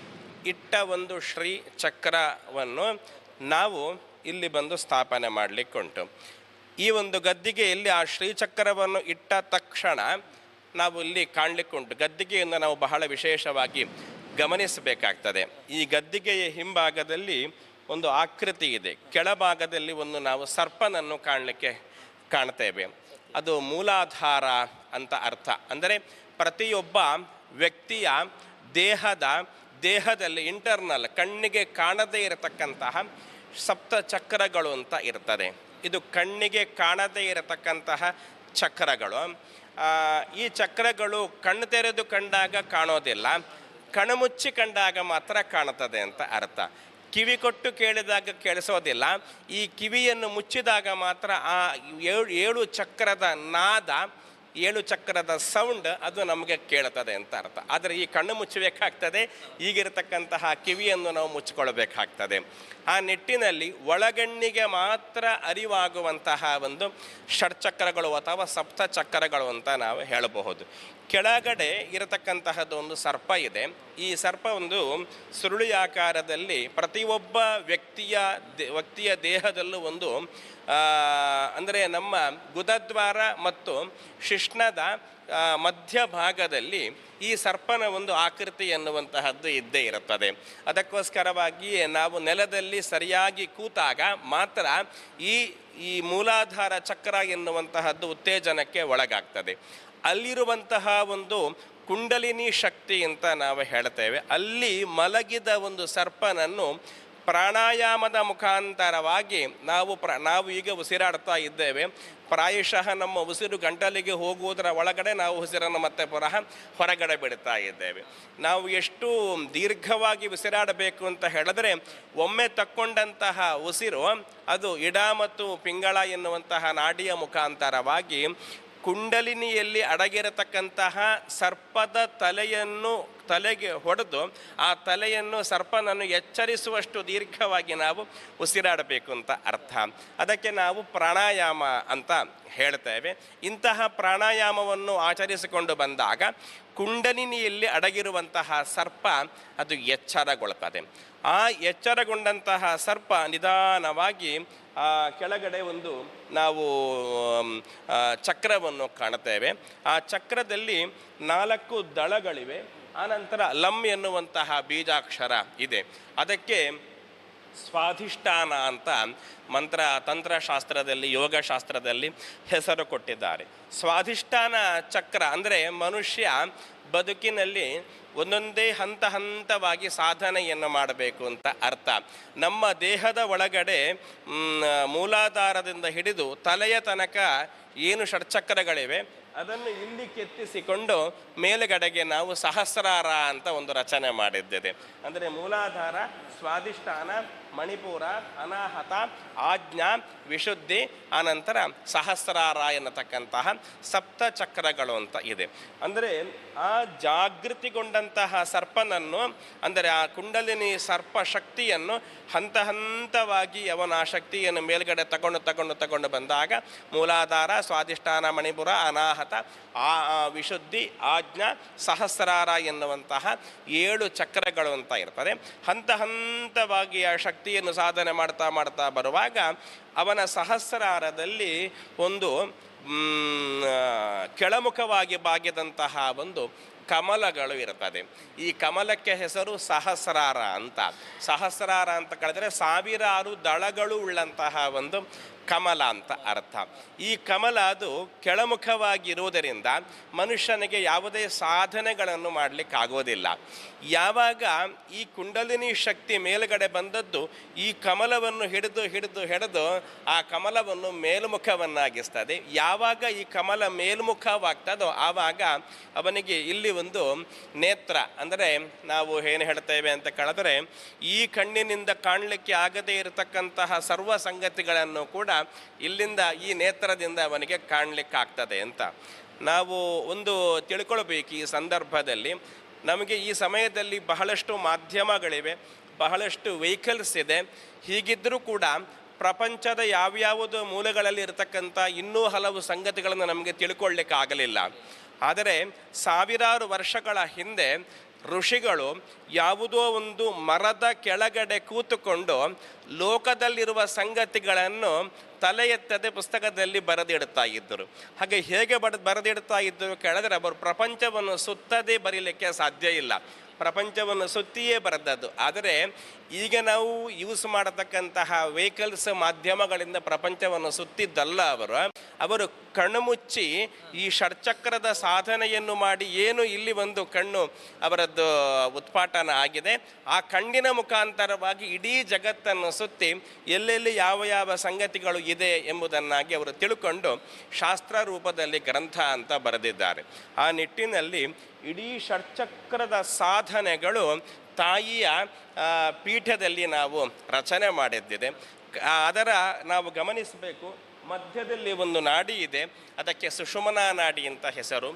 ಇಟ್ಟ ಒಂದು ಶ್ರೀ ಚಕ್ರವನ್ನು ನಾವು ಇಲ್ಲಿ ಬಂದು ಸ್ಥಾಪನೆ ಮಾಡಲಿಕ್ಕುಂಟು. ಈ ಒಂದು ಗದ್ದಿಗೆಯಲ್ಲಿ ಆ ಶ್ರೀಚಕ್ರವನ್ನು ಇಟ್ಟ ತಕ್ಷಣ ನಾವು ಇಲ್ಲಿ ಕಾಣಲಿಕ್ಕುಂಟು ಗದ್ದಿಗೆಯನ್ನು ನಾವು ಬಹಳ ವಿಶೇಷವಾಗಿ ಗಮನಿಸಬೇಕಾಗ್ತದೆ. ಈ ಗದ್ದಿಗೆಯ ಹಿಂಭಾಗದಲ್ಲಿ ಒಂದು ಆಕೃತಿ ಇದೆ. ಕೆಳಭಾಗದಲ್ಲಿ ಒಂದು ನಾವು ಸರ್ಪನನ್ನು ಕಾಣಲಿಕ್ಕೆ ಕಾಣ್ತೇವೆ. ಅದು ಮೂಲಾಧಾರ ಅಂತ ಅರ್ಥ. ಅಂದರೆ ಪ್ರತಿಯೊಬ್ಬ ವ್ಯಕ್ತಿಯ ದೇಹದ, ದೇಹದಲ್ಲಿ ಇಂಟರ್ನಲ್ ಕಣ್ಣಿಗೆ ಕಾಣದೇ ಇರತಕ್ಕಂತಹ ಸಪ್ತ ಚಕ್ರಗಳು ಅಂತ ಇರ್ತದೆ. ಇದು ಕಣ್ಣಿಗೆ ಕಾಣದೇ ಇರತಕ್ಕಂತಹ ಚಕ್ರಗಳು. ಈ ಚಕ್ರಗಳು ಕಣ್ಣು ತೆರೆದು ಕಂಡಾಗ ಕಾಣೋದಿಲ್ಲ ಕಣಮುಚ್ಚಿ ಕಂಡಾಗ ಮಾತ್ರ ಕಾಣುತ್ತದೆ ಅಂತ ಅರ್ಥ. ಕಿವಿ ಕೊಟ್ಟು ಕೇಳಿದಾಗ ಕೇಳಿಸೋದಿಲ್ಲ, ಈ ಕಿವಿಯನ್ನು ಮುಚ್ಚಿದಾಗ ಮಾತ್ರ ಆ ಏಳು ಏಳು ಚಕ್ರದ ನಾದ ಏಳು ಚಕ್ರದ ಸೌಂಡ್ ಅದು ನಮಗೆ ಕೇಳುತ್ತದೆ ಅಂತ ಅರ್ಥ. ಆದರೆ ಈ ಕಣ್ಣು ಮುಚ್ಚಬೇಕಾಗ್ತದೆ, ಈಗಿರತಕ್ಕಂತಹ ಕಿವಿಯನ್ನು ನಾವು ಮುಚ್ಚಿಕೊಳ್ಬೇಕಾಗ್ತದೆ ಆ ನಿಟ್ಟಿನಲ್ಲಿ ಒಳಗಣ್ಣಿಗೆ ಮಾತ್ರ ಅರಿವಾಗುವಂತಹ ಒಂದು ಷಡ್ಚಕ್ರಗಳು ಅಥವಾ ಸಪ್ತ ಚಕ್ರಗಳು ಅಂತ ನಾವು ಹೇಳಬಹುದು. ಕೆಳಗಡೆ ಇರತಕ್ಕಂತಹದ್ದು ಒಂದು ಸರ್ಪ ಇದೆ. ಈ ಸರ್ಪ ಒಂದು ಸುರುಳಿ ಆಕಾರದಲ್ಲಿ ಪ್ರತಿಯೊಬ್ಬ ವ್ಯಕ್ತಿಯ ವ್ಯಕ್ತಿಯ ದೇಹದಲ್ಲೂ ಒಂದು ಅಂದರೆ ನಮ್ಮ ಗುದದ್ವಾರ ಮತ್ತು ಶಿಷ್ಣದ ಮಧ್ಯ ಮಧ್ಯಭಾಗದಲ್ಲಿ ಈ ಸರ್ಪನ ಒಂದು ಆಕೃತಿ ಎನ್ನುವಂತಹದ್ದು ಇದ್ದೇ ಇರುತ್ತದೆ. ಅದಕ್ಕೋಸ್ಕರವಾಗಿಯೇ ನಾವು ನೆಲದಲ್ಲಿ ಸರಿಯಾಗಿ ಕೂತಾಗ ಮಾತ್ರ ಈ ಈ ಮೂಲಾಧಾರ ಚಕ್ರ ಎನ್ನುವಂತಹದ್ದು ಉತ್ತೇಜನಕ್ಕೆ ಒಳಗಾಗ್ತದೆ. ಅಲ್ಲಿರುವಂತಹ ಒಂದು ಕುಂಡಲಿನಿ ಶಕ್ತಿ ಅಂತ ನಾವು ಹೇಳ್ತೇವೆ. ಅಲ್ಲಿ ಮಲಗಿದ ಒಂದು ಸರ್ಪನನ್ನು ಪ್ರಾಣಾಯಾಮದ ಮುಖಾಂತರವಾಗಿ ನಾವು ಪ್ರ, ನಾವು ಈಗ ಉಸಿರಾಡ್ತಾ ಇದ್ದೇವೆ. ಪ್ರಾಯಶಃ ನಮ್ಮ ಉಸಿರು ಗಂಟಲಿಗೆ ಹೋಗುವುದರ ಒಳಗಡೆ ನಾವು ಉಸಿರನ್ನು ಮತ್ತೆ ಪುನಃ ಹೊರಗಡೆ ಬಿಡ್ತಾ ಇದ್ದೇವೆ. ನಾವು ಎಷ್ಟು ದೀರ್ಘವಾಗಿ ಉಸಿರಾಡಬೇಕು ಅಂತ ಹೇಳಿದ್ರೆ ಒಮ್ಮೆ ತಕ್ಕೊಂಡಂತಹ ಉಸಿರು ಅದು ಇಡ ಮತ್ತು ಪಿಂಗಳ ಎನ್ನುವಂತಹ ನಾಡಿಯ ಮುಖಾಂತರವಾಗಿ ಕುಂಡಲಿನಿಯಲ್ಲಿ ಅಡಗಿರತಕ್ಕಂತಹ ಸರ್ಪದ ತಲೆಯನ್ನು ತಲೆಗೆ ಹೊಡೆದು ಆ ತಲೆಯನ್ನು ಸರ್ಪನನ್ನು ಎಚ್ಚರಿಸುವಷ್ಟು ದೀರ್ಘವಾಗಿ ನಾವು ಉಸಿರಾಡಬೇಕು ಅಂತ ಅರ್ಥ. ಅದಕ್ಕೆ ನಾವು ಪ್ರಾಣಾಯಾಮ ಅಂತ ಹೇಳ್ತೇವೆ. ಇಂತಹ ಪ್ರಾಣಾಯಾಮವನ್ನು ಆಚರಿಸಿಕೊಂಡು ಬಂದಾಗ ಕುಂಡಲಿನಿಯಲ್ಲಿ ಅಡಗಿರುವಂತಹ ಸರ್ಪ ಅದು ಎಚ್ಚರಗೊಳ್ತದೆ. ಆ ಎಚ್ಚರಗೊಂಡಂತಹ ಸರ್ಪ ನಿಧಾನವಾಗಿ ಆ, ಕೆಳಗಡೆ ಒಂದು ನಾವು ಚಕ್ರವನ್ನು ಕಾಣುತ್ತೇವೆ. ಆ ಚಕ್ರದಲ್ಲಿ ನಾಲ್ಕು ದಳಗಳಿವೆ. ಆನಂತರ ಲಮ್ ಎನ್ನುವಂತಹ ಬೀಜಾಕ್ಷರ ಇದೆ. ಅದಕ್ಕೆ ಸ್ವಾಧಿಷ್ಠಾನ ಅಂತ ಮಂತ್ರ, ತಂತ್ರಶಾಸ್ತ್ರದಲ್ಲಿ, ಯೋಗಶಾಸ್ತ್ರದಲ್ಲಿ ಹೆಸರು ಕೊಟ್ಟಿದ್ದಾರೆ. ಸ್ವಾಧಿಷ್ಠಾನ ಚಕ್ರ ಅಂದರೆ ಮನುಷ್ಯ ಬದುಕಿನಲ್ಲಿ ಒಂದೊಂದೇ ಹಂತ ಹಂತವಾಗಿ ಸಾಧನೆಯನ್ನು ಮಾಡಬೇಕು ಅಂತ ಅರ್ಥ. ನಮ್ಮ ದೇಹದ ಒಳಗಡೆ ಮೂಲಾಧಾರದಿಂದ ಹಿಡಿದು ತಲೆಯ ತನಕ ಏನು ಷಡ್ಚಕ್ರಗಳಿವೆ, ಅದನ್ನು ಇಲ್ಲಿ ಕೆತ್ತಿಸಿಕೊಂಡು ಮೇಲುಗಡೆಗೆ ನಾವು ಸಹಸ್ರಾರ ಅಂತ ಒಂದು ರಚನೆ ಮಾಡಿದ್ದೇವೆ. ಅಂದರೆ ಮೂಲಾಧಾರ ಸ್ವಾಧಿಷ್ಠಾನ, ಮಣಿಪುರ, ಅನಾಹತ, ಆಜ್ಞಾ, ವಿಶುದ್ಧಿ ಆನಂತರ ಸಹಸ್ರಾರ ಎನ್ನತಕ್ಕಂತಹ ಸಪ್ತ ಚಕ್ರಗಳು ಅಂತ ಇದೆ. ಅಂದರೆ ಆ ಜಾಗೃತಿಗೊಂಡಂತಹ ಸರ್ಪನನ್ನು, ಅಂದರೆ ಆ ಕುಂಡಲಿನಿ ಸರ್ಪ ಶಕ್ತಿಯನ್ನು ಹಂತ ಹಂತವಾಗಿ ಅವನ ಆ ಶಕ್ತಿಯನ್ನು ಮೇಲ್ಗಡೆ ತಗೊಂಡು ತಗೊಂಡು ತಗೊಂಡು ಬಂದಾಗ ಮೂಲಾಧಾರ, ಸ್ವಾಧಿಷ್ಠಾನ, ಮಣಿಪುರ, ಅನಾಹತ, ಆ ವಿಶುದ್ಧಿ, ಆಜ್ಞಾ ಸಹಸ್ರಾರ ಎನ್ನುವಂತಹ ಏಳು ಚಕ್ರಗಳು ಅಂತ ಇರ್ತದೆ. ಹಂತ ಹಂತ ಹಂತವಾಗಿ ಆ ಶಕ್ತಿಯನ್ನು ಸಾಧನೆ ಮಾಡ್ತಾ ಮಾಡ್ತಾ ಬರುವಾಗ ಅವನ ಸಹಸ್ರಾರದಲ್ಲಿ ಒಂದು ಕೆಳಮುಖವಾಗಿ ಬಾಗಿದಂತಹ ಒಂದು ಕಮಲಗಳು ಇರ್ತದೆ ಈ ಕಮಲಕ್ಕೆ ಹೆಸರು ಸಹಸ್ರಾರ ಅಂತ. ಸಹಸ್ರಾರ ಅಂತ ಕಳೆದರೆ ಸಾವಿರಾರು ದಳಗಳು ಉಳ್ಳಂತಹ ಒಂದು ಕಮಲ ಅಂತ ಅರ್ಥ. ಈ ಕಮಲ ಅದು ಕೆಳಮುಖವಾಗಿರುವುದರಿಂದ ಮನುಷ್ಯನಿಗೆ ಯಾವುದೇ ಸಾಧನೆಗಳನ್ನು ಮಾಡಲಿಕ್ಕಾಗೋದಿಲ್ಲ ಯಾವಾಗ ಈ ಕುಂಡಲಿನಿ ಶಕ್ತಿ ಮೇಲುಗಡೆ ಬಂದದ್ದು ಈ ಕಮಲವನ್ನು ಹಿಡಿದು ಹಿಡಿದು ಹಿಡಿದು ಆ ಕಮಲವನ್ನು ಮೇಲ್ಮುಖವನ್ನಾಗಿಸ್ತದೆ. ಯಾವಾಗ ಈ ಕಮಲ ಮೇಲ್ಮುಖವಾಗ್ತದೋ ಆವಾಗ ಅವನಿಗೆ ಇಲ್ಲಿ ಒಂದು ನೇತ್ರ. ಅಂದರೆ ನಾವು ಏನು ಹೇಳ್ತೇವೆ ಅಂತ ಕಳೆದರೆ ಈ ಕಣ್ಣಿನಿಂದ ಕಾಣಲಿಕ್ಕೆ ಆಗದೇ ಇರತಕ್ಕಂತಹ ಸರ್ವ ಸಂಗತಿಗಳನ್ನು ಕೂಡ ಇಲ್ಲಿಂದ ಈ ನೇತ್ರದಿಂದ ಅವನಿಗೆ ಕಾಣಲಿಕ್ಕಾಗ್ತದೆ ಅಂತ. ನಾವು ಒಂದು ತಿಳ್ಕೊಳ್ಬೇಕು ಈ ಸಂದರ್ಭದಲ್ಲಿ. ನಮಗೆ ಈ ಸಮಯದಲ್ಲಿ ಬಹಳಷ್ಟು ಮಾಧ್ಯಮಗಳಿವೆ, ಬಹಳಷ್ಟು ವೆಹಿಕಲ್ಸ್ ಇದೆ. ಹೀಗಿದ್ದರೂ ಕೂಡ ಪ್ರಪಂಚದ ಯಾವ್ಯಾವುದು ಮೂಲೆಗಳಲ್ಲಿ ಇರತಕ್ಕಂಥ ಇನ್ನೂ ಹಲವು ಸಂಗತಿಗಳನ್ನು ನಮಗೆ ತಿಳ್ಕೊಳ್ಳಿಕ್ಕೆ ಆಗಲಿಲ್ಲ ಆದರೆ ಸಾವಿರಾರು ವರ್ಷಗಳ ಹಿಂದೆ ಋಷಿಗಳು ಯಾವುದೋ ಒಂದು ಮರದ ಕೆಳಗಡೆ ಕೂತುಕೊಂಡು ಲೋಕದಲ್ಲಿರುವ ಸಂಗತಿಗಳನ್ನು ತಲೆ ಎತ್ತದೆ ಪುಸ್ತಕದಲ್ಲಿ ಬರೆದಿಡ್ತಾ ಇದ್ದರು. ಹಾಗೆ ಹೇಗೆ ಬರೆದಿಡ್ತಾ ಇದ್ದರು ಕೇಳಿದ್ರೆ ಅವರು ಪ್ರಪಂಚವನ್ನು ಸುತ್ತದೇ ಬರೀಲಿಕ್ಕೆ ಸಾಧ್ಯ ಇಲ್ಲ. ಪ್ರಪಂಚವನ್ನು ಸುತ್ತಿಯೇ ಬರೆದದ್ದು. ಆದರೆ ಈಗ ನಾವು ಯೂಸ್ ಮಾಡತಕ್ಕಂತಹ ವೆಹಿಕಲ್ಸ್ ಮಾಧ್ಯಮಗಳಿಂದ ಪ್ರಪಂಚವನ್ನು ಸುತ್ತಿದ್ದಲ್ಲ ಅವರು. ಅವರು ಕಣ್ಣು ಮುಚ್ಚಿ ಈ ಷಡ್ಚಕ್ರದ ಸಾಧನೆಯನ್ನು ಮಾಡಿ ಏನು ಇಲ್ಲಿ ಒಂದು ಕಣ್ಣು ಅವರದ್ದು ಉತ್ಪಾಟನ ಆಗಿದೆ. ಆ ಕಣ್ಣಿನ ಮುಖಾಂತರವಾಗಿ ಇಡೀ ಜಗತ್ತನ್ನು ಸುತ್ತಿ ಎಲ್ಲೆಲ್ಲಿ ಯಾವ ಯಾವ ಸಂಗತಿಗಳು ಇದೆ ಎಂಬುದನ್ನಾಗಿ ಅವರು ತಿಳ್ಕೊಂಡು ಶಾಸ್ತ್ರ ರೂಪದಲ್ಲಿ ಗ್ರಂಥ ಅಂತ ಬರೆದಿದ್ದಾರೆ. ಆ ನಿಟ್ಟಿನಲ್ಲಿ ಇಡೀ ಷಟ್ಚಕ್ರದ ಸಾಧನೆಗಳು ತಾಯಿಯ ಪೀಠದಲ್ಲಿ ನಾವು ರಚನೆ ಮಾಡಿದ್ದಿದೆ. ಅದರ ನಾವು ಗಮನಿಸಬೇಕು. ಮಧ್ಯದಲ್ಲಿ ಒಂದು ನಾಡಿ ಇದೆ. ಅದಕ್ಕೆ ಸುಷುಮನಾ ನಾಡಿ ಅಂತ ಹೆಸರು.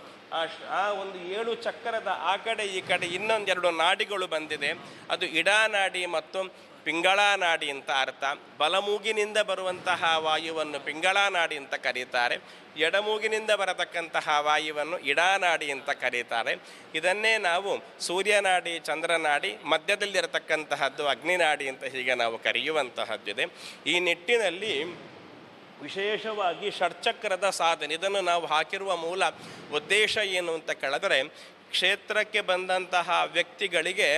ಆ ಒಂದು ಏಳು ಚಕ್ರದ ಆ ಕಡೆ ಈ ಕಡೆ ಇನ್ನೊಂದೆರಡು ನಾಡಿಗಳು ಬಂದಿದೆ. ಅದು ಇಡಾ ನಾಡಿ ಮತ್ತು ಪಿಂಗಳಾ ನಾಡಿ ಅಂತ ಅರ್ಥ. ಬಲಮೂಗಿನಿಂದ ಬರುವಂತಹ ವಾಯುವನ್ನು ಪಿಂಗಳಾನಾಡಿ ಅಂತ ಕರೀತಾರೆ. ಎಡಮೂಗಿನಿಂದ ಬರತಕ್ಕಂತಹ ವಾಯುವನ್ನು ಇಡಾನಾಡಿ ಅಂತ ಕರೀತಾರೆ. ಇದನ್ನೇ ನಾವು ಸೂರ್ಯನಾಡಿ ಚಂದ್ರನಾಡಿ ಮಧ್ಯದಲ್ಲಿರತಕ್ಕಂತಹದ್ದು ಅಗ್ನಿನಾಡಿ ಅಂತ ಹೀಗೆ ನಾವು ಕರೆಯುವಂತಹದ್ದಿದೆ. ಈ ನಿಟ್ಟಿನಲ್ಲಿ ವಿಶೇಷವಾಗಿ ಷಡ್ಚಕ್ರದ ಸಾಧನೆ. ಇದನ್ನು ನಾವು ಹಾಕಿರುವ ಮೂಲ ಉದ್ದೇಶ ಏನು ಅಂತ ಕೇಳಿದ್ರೆ ಕ್ಷೇತ್ರಕ್ಕೆ ಬಂದಂತಹ ವ್ಯಕ್ತಿಗಳಿಗೆ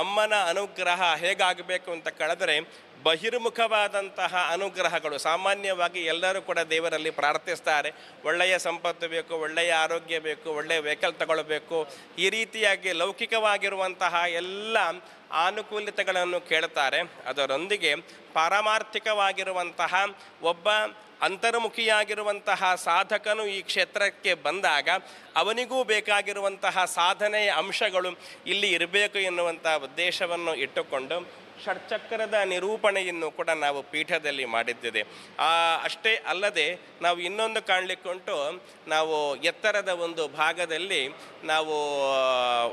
ಅಮ್ಮನ ಅನುಗ್ರಹ ಹೇಗಾಗಬೇಕು ಅಂತ ಕಳೆದರೆ ಬಹಿರ್ಮುಖವಾದಂತಹ ಅನುಗ್ರಹಗಳು. ಸಾಮಾನ್ಯವಾಗಿ ಎಲ್ಲರೂ ಕೂಡ ದೇವರಲ್ಲಿ ಪ್ರಾರ್ಥಿಸ್ತಾರೆ. ಒಳ್ಳೆಯ ಸಂಪತ್ತು ಬೇಕು, ಒಳ್ಳೆಯ ಆರೋಗ್ಯ ಬೇಕು, ಒಳ್ಳೆಯ ವೆಹಿಕಲ್ ತಗೊಳ್ಬೇಕು. ಈ ರೀತಿಯಾಗಿ ಲೌಕಿಕವಾಗಿರುವಂತಹ ಎಲ್ಲ ಆನುಕೂಲತೆಗಳನ್ನು ಕೇಳ್ತಾರೆ. ಅದರೊಂದಿಗೆ ಪಾರಮಾರ್ಥಿಕವಾಗಿರುವಂತಹ ಒಬ್ಬ ಅಂತರ್ಮುಖಿಯಾಗಿರುವಂತಹ ಸಾಧಕನು ಈ ಕ್ಷೇತ್ರಕ್ಕೆ ಬಂದಾಗ ಅವನಿಗೂ ಬೇಕಾಗಿರುವಂತಹ ಸಾಧನೆಯ ಅಂಶಗಳು ಇಲ್ಲಿ ಇರಬೇಕು ಎನ್ನುವಂಥ ಉದ್ದೇಶವನ್ನು ಇಟ್ಟುಕೊಂಡು ಷಟ್ಚಕ್ರದ ನಿರೂಪಣೆಯನ್ನು ಕೂಡ ನಾವು ಪೀಠದಲ್ಲಿ ಮಾಡಿದ್ದಿದೆ ಆ, ಅಷ್ಟೇ ಅಲ್ಲದೆ ನಾವು ಇನ್ನೊಂದು ಕಾಣಲಿಕ್ಕುಂಟು ನಾವು ಎತ್ತರದ ಒಂದು ಭಾಗದಲ್ಲಿ ನಾವು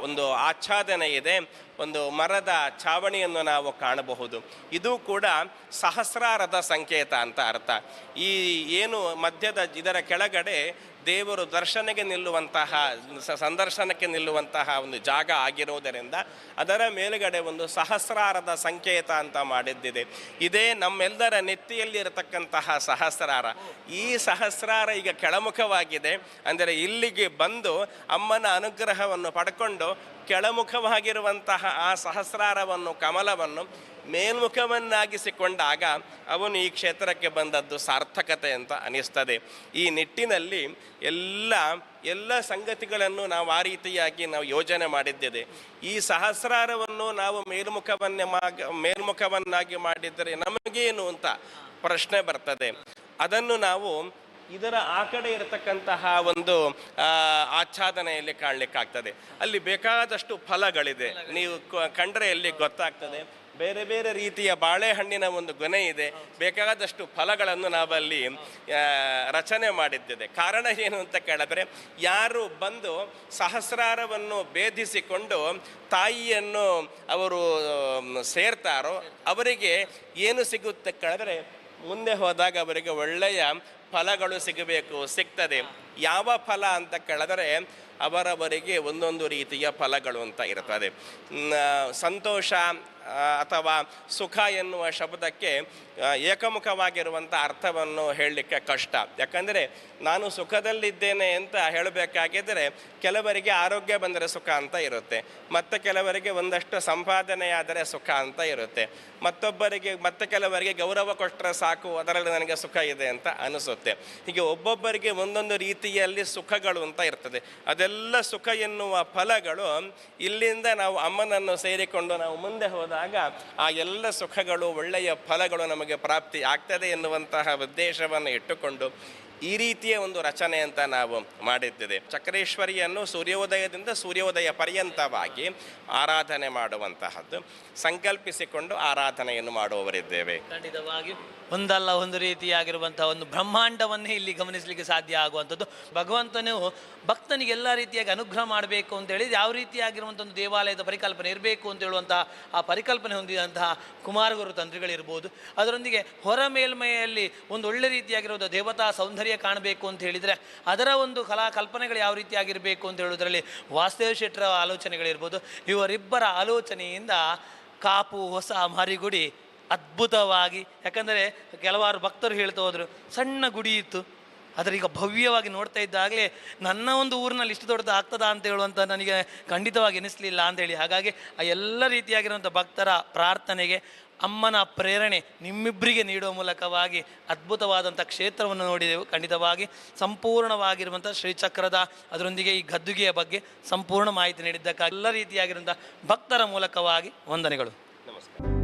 ಒಂದು ಆಚ್ಛಾದನೆ ಇದೆ. ಒಂದು ಮರದ ಛಾವಣಿಯನ್ನು ನಾವು ಕಾಣಬಹುದು. ಇದು ಕೂಡ ಸಹಸ್ರಾರದ ಸಂಕೇತ ಅಂತ ಅರ್ಥ. ಈ, ಏನು ಮಧ್ಯದ, ಇದರ ಕೆಳಗಡೆ ದೇವರು ದರ್ಶನಕ್ಕೆ ನಿಲ್ಲುವಂತಹ ಸಂದರ್ಶನಕ್ಕೆ ನಿಲ್ಲುವಂತಹ ಒಂದು ಜಾಗ ಆಗಿರುವುದರಿಂದ ಅದರ ಮೇಲುಗಡೆ ಒಂದು ಸಹಸ್ರಾರದ ಸಂಕೇತ ಅಂತ ಮಾಡಿದ್ದಿದೆ. ಇದೇ ನಮ್ಮೆಲ್ಲರ ನೆತ್ತಿಯಲ್ಲಿ ಇರತಕ್ಕಂತಹ ಸಹಸ್ರಾರ. ಈ ಸಹಸ್ರಾರ ಈಗ ಕೆಳಮುಖವಾಗಿದೆ. ಅಂದರೆ ಇಲ್ಲಿಗೆ ಬಂದು ಅಮ್ಮನ ಅನುಗ್ರಹವನ್ನು ಪಡ್ಕೊಂಡು ಕೆಳಮುಖವಾಗಿರುವಂತಹ ಆ ಸಹಸ್ರಾರವನ್ನು, ಕಮಲವನ್ನು ಮೇಲ್ಮುಖವನ್ನಾಗಿಸಿಕೊಂಡಾಗ ಅವನು ಈ ಕ್ಷೇತ್ರಕ್ಕೆ ಬಂದದ್ದು ಸಾರ್ಥಕತೆ ಅಂತ ಅನಿಸ್ತದೆ. ಈ ನಿಟ್ಟಿನಲ್ಲಿ ಎಲ್ಲ ಎಲ್ಲ ಸಂಗತಿಗಳನ್ನು ನಾವು ಆ ರೀತಿಯಾಗಿ ನಾವು ಯೋಜನೆ ಮಾಡಿದ್ದೇವೆ. ಈ ಸಹಸ್ರಾರವನ್ನು ನಾವು ಮೇಲ್ಮುಖವನ್ನೇ ಮೇಲ್ಮುಖವನ್ನಾಗಿ ಮಾಡಿದರೆ ನಮಗೇನು ಅಂತ ಪ್ರಶ್ನೆ ಬರ್ತದೆ. ಅದನ್ನು ನಾವು ಇದರ ಆ ಕಡೆ ಇರತಕ್ಕಂತಹ ಒಂದು ಆಚ್ಛಾದನೆಯಲ್ಲಿ ಕಾಣಲಿಕ್ಕಾಗ್ತದೆ. ಅಲ್ಲಿ ಬೇಕಾದಷ್ಟು ಫಲಗಳಿದೆ. ನೀವು ಕಂಡ್ರೆ ಎಲ್ಲಿ ಗೊತ್ತಾಗ್ತದೆ. ಬೇರೆ ಬೇರೆ ರೀತಿಯ ಬಾಳೆಹಣ್ಣಿನ ಒಂದು ಗೊನೆ ಇದೆ. ಬೇಕಾದಷ್ಟು ಫಲಗಳನ್ನು ನಾವಲ್ಲಿ ರಚನೆ ಮಾಡಿದ್ದೇವೆ. ಕಾರಣ ಏನು ಅಂತ ಕೇಳಿದ್ರೆ, ಯಾರು ಬಂದು ಸಹಸ್ರಾರವನ್ನು ಭೇದಿಸಿಕೊಂಡು ತಾಯಿಯನ್ನು ಅವರು ಸೇರ್ತಾರೋ, ಅವರಿಗೆ ಏನು ಸಿಗುತ್ತೆ ಕೇಳಿದ್ರೆ, ಮುಂದೆ ಹೋದಾಗ ಅವರಿಗೆ ಒಳ್ಳೆಯ ಫಲಗಳು ಸಿಗಬೇಕು ಸಿಗ್ತದೆ. ಯಾವ ಫಲ ಅಂತ ಕೇಳಿದ್ರೆ ಅವರವರಿಗೆ ಒಂದೊಂದು ರೀತಿಯ ಫಲಗಳು ಅಂತ ಇರ್ತದೆ. ಸಂತೋಷ ಅಥವಾ ಸುಖ ಎನ್ನುವ ಶಬ್ದಕ್ಕೆ ಏಕಮುಖವಾಗಿರುವಂಥ ಅರ್ಥವನ್ನು ಹೇಳಲಿಕ್ಕೆ ಕಷ್ಟ. ಯಾಕಂದರೆ ನಾನು ಸುಖದಲ್ಲಿದ್ದೇನೆ ಅಂತ ಹೇಳಬೇಕಾಗಿದ್ದರೆ ಕೆಲವರಿಗೆ ಆರೋಗ್ಯ ಬಂದರೆ ಸುಖ ಅಂತ ಇರುತ್ತೆ. ಮತ್ತು ಕೆಲವರಿಗೆ ಒಂದಷ್ಟು ಸಂಪಾದನೆಯಾದರೆ ಸುಖ ಅಂತ ಇರುತ್ತೆ. ಮತ್ತೊಬ್ಬರಿಗೆ, ಮತ್ತೆ ಕೆಲವರಿಗೆ ಗೌರವ ಕೊಟ್ಟರೆ ಸಾಕು, ಅದರಲ್ಲಿ ನನಗೆ ಸುಖ ಇದೆ ಅಂತ ಅನಿಸುತ್ತೆ. ಹೀಗೆ ಒಬ್ಬೊಬ್ಬರಿಗೆ ಒಂದೊಂದು ರೀತಿಯಲ್ಲಿ ಸುಖಗಳು ಅಂತ ಇರ್ತದೆ. ಅದೆಲ್ಲ ಸುಖ ಎನ್ನುವ ಫಲಗಳು ಇಲ್ಲಿಂದ ನಾವು ಅಮ್ಮನನ್ನು ಸೇರಿಕೊಂಡು ನಾವು ಮುಂದೆ ಹೋದಾಗ ಆ ಎಲ್ಲ ಸುಖಗಳು ಒಳ್ಳೆಯ ಫಲಗಳು ನಮಗೆ ಪ್ರಾಪ್ತಿ ಆಗ್ತದೆ ಎನ್ನುವಂತಹ ಉದ್ದೇಶವನ್ನು ಇಟ್ಟುಕೊಂಡು ಈ ರೀತಿಯ ಒಂದು ರಚನೆ ಅಂತ ನಾವು ಮಾಡಿದ್ದೇವೆ. ಚಕ್ರೇಶ್ವರಿಯನ್ನು ಸೂರ್ಯೋದಯದಿಂದ ಸೂರ್ಯೋದಯ ಪರ್ಯಂತವಾಗಿ ಆರಾಧನೆ ಮಾಡುವಂತಹದ್ದು. ಸಂಕಲ್ಪಿಸಿಕೊಂಡು ಆರಾಧನೆಯನ್ನು ಮಾಡುವವರಿದ್ದೇವೆ. ಖಂಡಿತವಾಗಿ. ಒಂದಲ್ಲ ಒಂದು ರೀತಿಯಾಗಿರುವಂತಹ ಒಂದು ಬ್ರಹ್ಮಾಂಡವನ್ನೇ ಇಲ್ಲಿ ಗಮನಿಸಲಿಕ್ಕೆ ಸಾಧ್ಯ ಆಗುವಂಥದ್ದು. ಭಗವಂತನು ಭಕ್ತನಿಗೆ ಎಲ್ಲ ರೀತಿಯಾಗಿ ಅನುಗ್ರಹ ಮಾಡಬೇಕು ಅಂತೇಳಿ ಯಾವ ರೀತಿಯಾಗಿರುವಂಥ ಒಂದು ದೇವಾಲಯದ ಪರಿಕಲ್ಪನೆ ಇರಬೇಕು ಅಂತ ಹೇಳುವಂತಹ ಆ ಪರಿಕಲ್ಪನೆ ಹೊಂದಿದಂತಹ ಕುಮಾರಗುರು ತಂತ್ರಿಗಳಿರ್ಬೋದು. ಅದರೊಂದಿಗೆ ಹೊರ ಮೇಲ್ಮೈಯಲ್ಲಿ ಒಂದು ಒಳ್ಳೆ ರೀತಿಯಾಗಿರುವಂಥ ದೇವತಾ ಸೌಂದರ್ಯ ಕಾಣಬೇಕು ಅಂತ ಹೇಳಿದರೆ ಅದರ ಒಂದು ಕಲಾ ಕಲ್ಪನೆಗಳು ಯಾವ ರೀತಿಯಾಗಿರಬೇಕು ಅಂತ ಹೇಳೋದ್ರಲ್ಲಿ ವಾಸುದೇವ ಶೆಟ್ಟರ ಆಲೋಚನೆಗಳಿರ್ಬೋದು, ಇವರಿಬ್ಬರ ಆಲೋಚನೆಯಿಂದ ಕಾಪು ಹೊಸ ಮರಿಗುಡಿ ಅದ್ಭುತವಾಗಿ, ಯಾಕಂದರೆ ಕೆಲವಾರು ಭಕ್ತರು ಹೇಳ್ತಾ ಹೋದರು, ಸಣ್ಣ ಗುಡಿ ಇತ್ತು, ಆದರೆ ಈಗ ಭವ್ಯವಾಗಿ ನೋಡ್ತಾ ಇದ್ದಾಗಲೇ ನನ್ನ ಒಂದು ಊರಿನಲ್ಲಿ ಇಷ್ಟು ದೊಡ್ಡದು ಆಗ್ತದಾ ಅಂತ ಹೇಳುವಂಥ ನನಗೆ ಖಂಡಿತವಾಗಿ ಎನಿಸಲಿಲ್ಲ ಅಂತೇಳಿ ಹಾಗಾಗಿ ಆ ಎಲ್ಲ ರೀತಿಯಾಗಿರುವಂಥ ಭಕ್ತರ ಪ್ರಾರ್ಥನೆಗೆ ಅಮ್ಮನ ಪ್ರೇರಣೆ ನಿಮ್ಮಿಬ್ಬರಿಗೆ ನೀಡುವ ಮೂಲಕವಾಗಿ ಅದ್ಭುತವಾದಂಥ ಕ್ಷೇತ್ರವನ್ನು ನೋಡಿದೆವು. ಖಂಡಿತವಾಗಿ ಸಂಪೂರ್ಣವಾಗಿರುವಂಥ ಶ್ರೀಚಕ್ರದ ಅದರೊಂದಿಗೆ ಈ ಗದ್ದುಗೆಯ ಬಗ್ಗೆ ಸಂಪೂರ್ಣ ಮಾಹಿತಿ ನೀಡಿದ್ದಕ್ಕಾಗಿ ಎಲ್ಲ ರೀತಿಯಾಗಿರುವಂಥ ಭಕ್ತರ ಮೂಲಕವಾಗಿ ವಂದನೆಗಳು. ನಮಸ್ಕಾರ.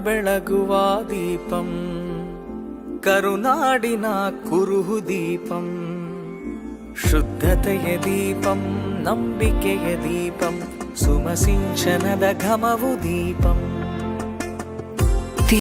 ಬೆಳಗುವ ದೀಪಂ ಕರುನಾಡಿನ ಕುರುಹು ದೀಪಂ ಶುದ್ಧತೆಯ ದೀಪಂ ನಂಬಿಕೆಯ ದೀಪಂ ಸುಮಸಿಂಚನದ ಘಮವು ದೀಪಂ